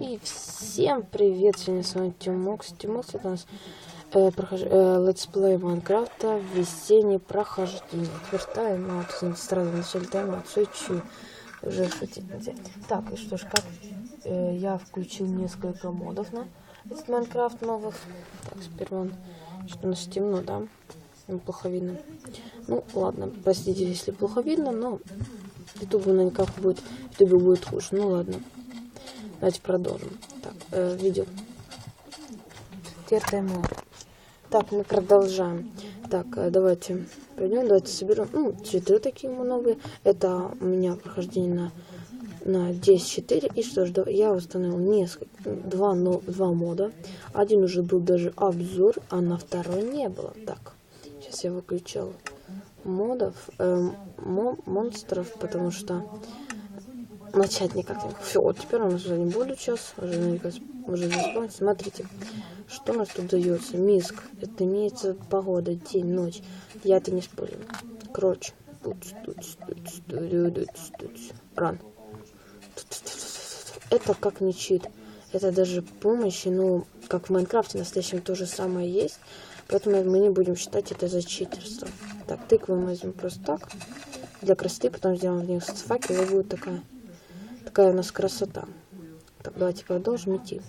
И всем привет, сегодня с вами Тимокс. Тимокс это у нас э, прохож... э, летсплей Майнкрафта весенний прохождение. Теперь ну, вот, сразу в начале тайма отсучу уже шутить нельзя. Так, и что ж, как э, я включил несколько модов на этот Майнкрафт новых. Так, сперва он что у нас темно, да? Плохо видно. Ну, ладно, простите, если плохо видно, но YouTube наверняка будет, YouTube будет хуже. Ну ладно. Давайте продолжим. Так, э, видео. Теперь Так, мы продолжаем. Так, э, давайте пойдем, давайте соберем. Ну, цветы такие новые. Это у меня прохождение на на 10.4. И что ж, я установил несколько, два, но, два мода. Один уже был даже обзор, а на второй не было. Так, сейчас я выключал модов, э, мо, монстров, потому что начать никак. Все, вот теперь у нас уже не буду сейчас, уже, уже заспать. Смотрите, что у нас тут дается. Миск, это имеется погода, день, ночь. Я это не использую. Короче, ран. Это как не чит. Это даже помощь, ну, как в Майнкрафте настоящем то же самое есть. Поэтому мы не будем считать это за читерство. Так, тыкву мы возьмем просто так. Для красоты, потом сделаем в них факел, и будет такая, такая у нас красота. Так, давайте продолжим идти.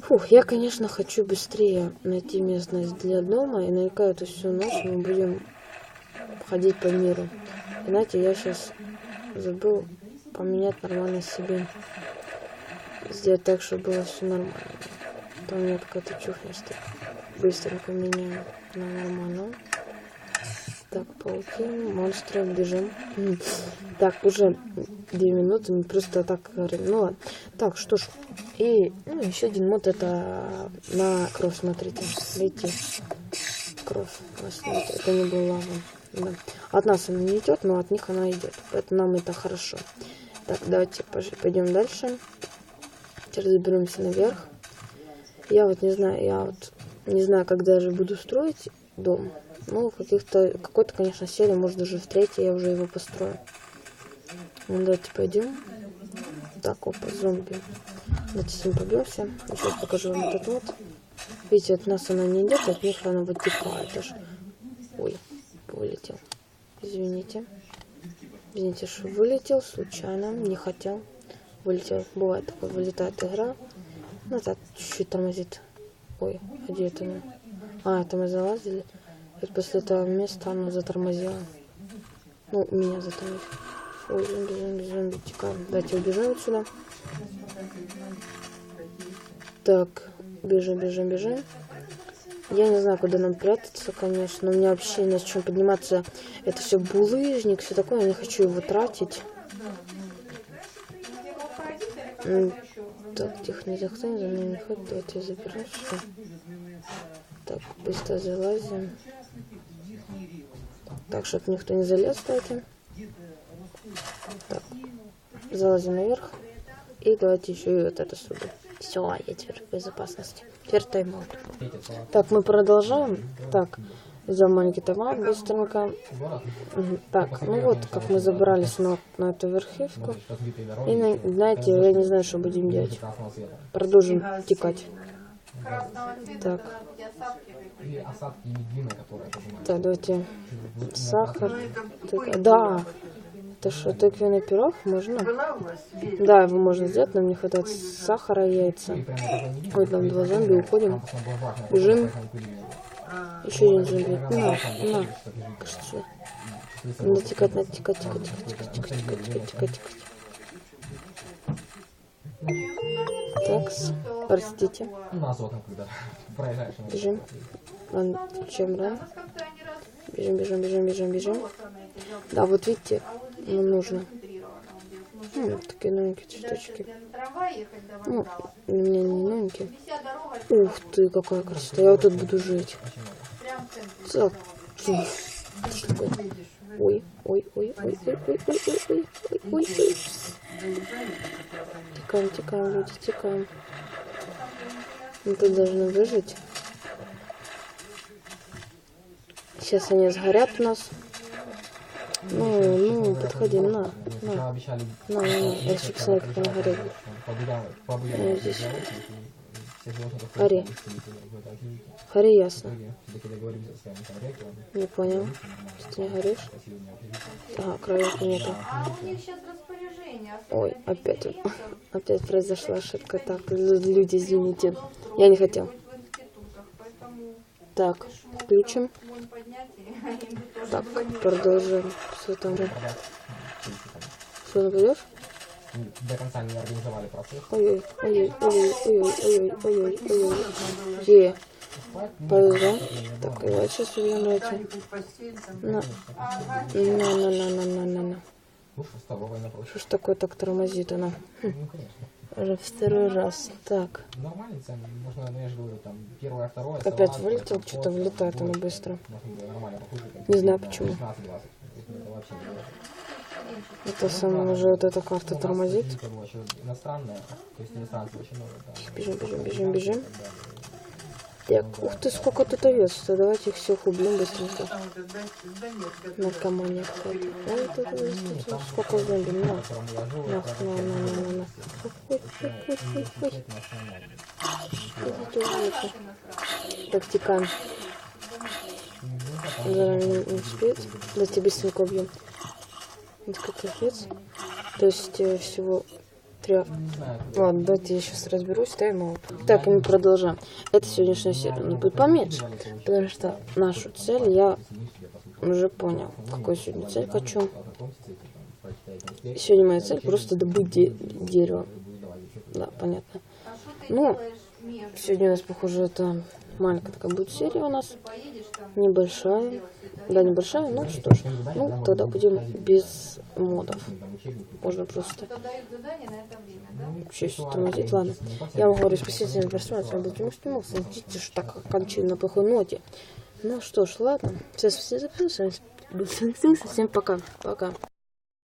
Фух, я, конечно, хочу быстрее найти местность для дома. И наверняка эту всю ночь мы будем ходить по миру. И знаете, я сейчас забыл поменять нормально себе. Сделать так, чтобы было все нормально. Там у меня какая-то чухня стоит. Быстренько меняем на нормально. Так, пауки, монстры, бежим. Так, уже две минуты, мы просто так говорим. Ну ладно. Так, что ж. И ну, еще один мод это на кровь, смотрите. Видите? Кровь. Это не было лава. Да. От нас она не идет, но от них она идет. Поэтому нам это хорошо. Так, давайте пойдем дальше. Теперь заберемся наверх. Я вот не знаю, я вот не знаю, когда же буду строить дом. Ну, каких-то, какой-то, конечно, серии, может даже в третьей я уже его построю. Ну, давайте пойдем. Так, опа, зомби. Давайте с ним побьемся. Сейчас покажу вам этот вот. Видите, от нас она не идет, от них она вытекает аж. Ой, вылетел. Извините. Извините, что вылетел случайно, не хотел. Вылетел. Бывает такое, вылетает игра. Ну так, чуть-чуть тормозит. Ой, а где это мы? А, это мы залазили. И после этого места оно затормозило. Ну, меня затормозило. Ой, зомби, зомби, зомби, текаем. Давайте убежим отсюда. Так, бежим, бежим, бежим. Я не знаю, куда нам прятаться, конечно. Но у меня вообще не с чем подниматься. Это все булыжник, все такое. Я не хочу его тратить. Так, тихо, не заходи, за мной не ходит. Давайте заберем что. Так, быстро залазим. Так, чтобы никто не залез, кстати. Так, залазим наверх. И давайте еще и вот это сюда. Все, я теперь в безопасности. Теперь тайм-аут. Так, мы продолжаем. Так, взял маленький тайм быстренько. Так, ну вот, как мы забрались на, на эту верхивку. И, на, знаете, я не знаю, что будем делать. Продолжим текать. Так. И осадки. Так, давайте. Сахар. Так, да. Это что, тыквенный пирог можно? Да, его можно сделать, Нам не хватает сахара и яйца. Ой, там два зомби, уходим. Бежим. Еще один зомби. На, на. Кажется. Надо тикать, надо тикать, тикать, тикать, тикать, тикать, тикать, тикать, тикать. Такс простите. Бежим. Ладно, включаем ран. Бежим, бежим, бежим, бежим, бежим. Да, вот видите, ну, нужно. Ну, такие новенькие цветочки. Ну, у меня не новенькие. Ух ты, какая красота. Я вот тут буду жить. Так. Что такое? Ой, ой, ой, ой, ой, ой, ой, ой, ой, ой, ой, ой. Текаем, текаем, люди, текаем. Мы тут должны выжить. Сейчас они сгорят у нас. Ну, ну, подходи, на, обещали... Ну, ну, ну, я хочу посмотреть, как она горит. Ну, здесь. Гори. Гори ясно. Не понял. Что ты не горишь? Ага, кровинки нету. Ой, опять, опять произошла ошибка. Так, люди, извините. Я не хотел. Так, включим. Так, продолжим. Что там? Что нападешь? До конца не организовали процесс. Ой, ой, ой, ой, ой, ой, ой, ой, ой, Е. Повезло. Так, давай сейчас. На. На, на, на, на, на, на, на. Ну что, столовая напротив. Что ж такое так тормозит она? Ну, конечно. Уже второй раз. Так, Нормальные цены. Можно, ну я же говорю, там, первое, второе. опять салат, вылетел, что-то вылетает она быстро. Можно нормально там, Не знаю на почему. 16-20. Это вообще не важно. Это самое уже вот эта карта У нас тормозит. техника была еще иностранная, то есть иностранцев очень много. там, Бежим, бежим, бежим, бежим. Так ух ты, сколько тут овец-то. Давайте их всех убьем быстренько. Наркомания какая-то. Ой, тут, тут, тут, сколько зомби. На, на, на, на, на, на. Ой, ой, ой, ой, ой. Идите, идите. Тактикан. Зараз не, не успеет. Давайте быстренько убьем. Как овец. То есть э, всего знаю, Ладно, давайте я сейчас разберусь, ставим его. Так, и мы продолжаем. Это сегодняшняя серия не будет поменьше, потому что нашу цель я уже понял. Какую сегодня цель хочу. Сегодня моя цель просто добыть де- дерево. Да, понятно. А Ну? Сегодня у нас, похоже, это маленькая такая будет серия у нас. Небольшая. Да, небольшая, ну что ж. Ну, тогда будем без модов. Можно просто вообще все тормозить. Ладно. Я вам говорю, спасибо за просмотр. С вами был Тимур Стимул. Смотрите, что так окончили на плохой ноте. Ну что ж, ладно. Все, все записываем. Всем пока. Пока.